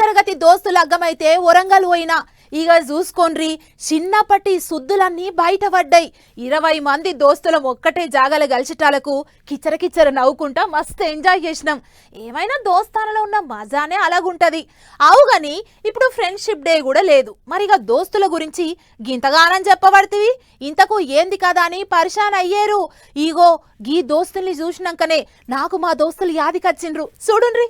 తరగతి దోస్తులు అగ్గమైతే వరంగల్ పోయినా. ఇక చూసుకోండ్రి చిన్నప్పటి సుద్దులన్నీ బయటపడ్డాయి. ఇరవై మంది దోస్తులం ఒక్కటే జాగల గలిచిటాలకు కిచర నవ్వుకుంటా మస్తు ఎంజాయ్ చేసినాం. ఏమైనా దోస్తానలో ఉన్న మజానే అలాగుంటది. అవుగని ఇప్పుడు ఫ్రెండ్షిప్ డే కూడా లేదు. మరి ఇక దోస్తుల గురించి గింతగానని చెప్పబడుతుంది ఇంతకు ఏంది కదా అని పరిశాన్ అయ్యారు. ఈగో గీ దోస్తుల్ని చూసినాకనే నాకు మా దోస్తులు యాదికొచ్చిండ్రు చూడుండ్రి.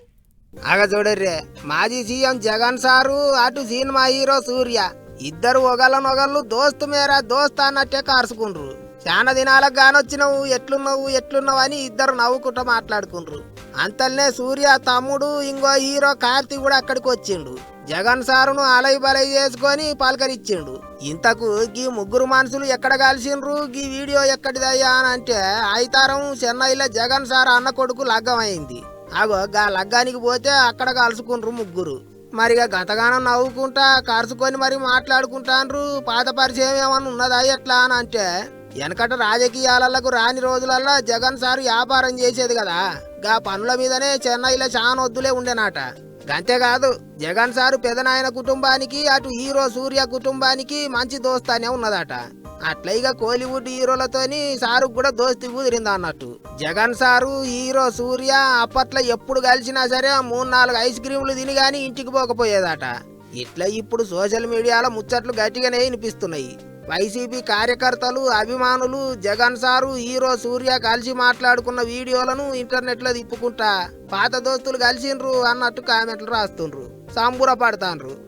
ఆగ చూడర్రే. మాజీ సీఎం జగన్ సారు అటు సినిమా హీరో సూర్య. ఇద్దరు ఒకళ్ళనొకళ్ళు దోస్తు మేరా దోస్త్ అన్నట్టే కారుసుకుండ్రు. చాలా దినాలకు గానొచ్చినవు ఎట్లున్నావు ఎట్లున్నావు అని ఇద్దరు నవ్వుకుంటూ మాట్లాడుకుండ్రు. అంతల్నే సూర్య తమ్ముడు ఇంకో హీరో కార్తీక్ కూడా అక్కడికి వచ్చిండు. జగన్ సారును అలై బలై చేసుకొని పలకరించిండు ఇంతకు గీ ముగ్గురు మనుషులు ఎక్కడ కలిసిండ్రు? గీ వీడియో ఎక్కడిదయ్యా అని అంటే ఐతారం చెన్నైలో జగన్ సార్ అన్న కొడుకు లగ్గమైంది. అగో గా లగ్గానికి పోతే అక్కడ కలుసుకుండ్రు ముగ్గురు. మరిగా గతగానం నవ్వుకుంటా కరుచుకొని మరి మాట్లాడుకుంటాండ్రు. పాత పరిచయం ఏమన్నా ఉన్నదా ఎట్లా అని అంటే వెనకట రాజకీయాలకు రాని రోజులల్లో జగన్ సార్ వ్యాపారం చేసేది కదా. గా పనుల మీదనే చెన్నైలో చాలా వద్దులే ఉండేనాట. అంతేకాదు జగన్ సారు పెదనాయన కుటుంబానికి అటు హీరో సూర్య కుటుంబానికి మంచి దోస్తానే ఉన్నదట. అట్లా ఇక కోలీవుడ్ హీరోలతోని సారు కూడా దోస్తి కుదిరింది అన్నట్టు. జగన్ సారు హీరో సూర్య అప్పట్లో ఎప్పుడు కలిసినా సరే మూడు నాలుగు ఐస్ క్రీములు తిని కానీ ఇంటికి పోకపోయేదట. ఇట్లా ఇప్పుడు సోషల్ మీడియాలో ముచ్చట్లు గట్టిగానే వినిపిస్తున్నాయి. వైసీపీ కార్యకర్తలు అభిమానులు జగన్ సారు హీరో సూర్య కలిసి మాట్లాడుకున్న వీడియోలను ఇంటర్నెట్లో తిప్పుకుంటా పాత దోస్తులు కలిసిండ్రు అన్నట్టు కామెంట్లు రాస్తుండ్రు సంబుర పడతాండ్రు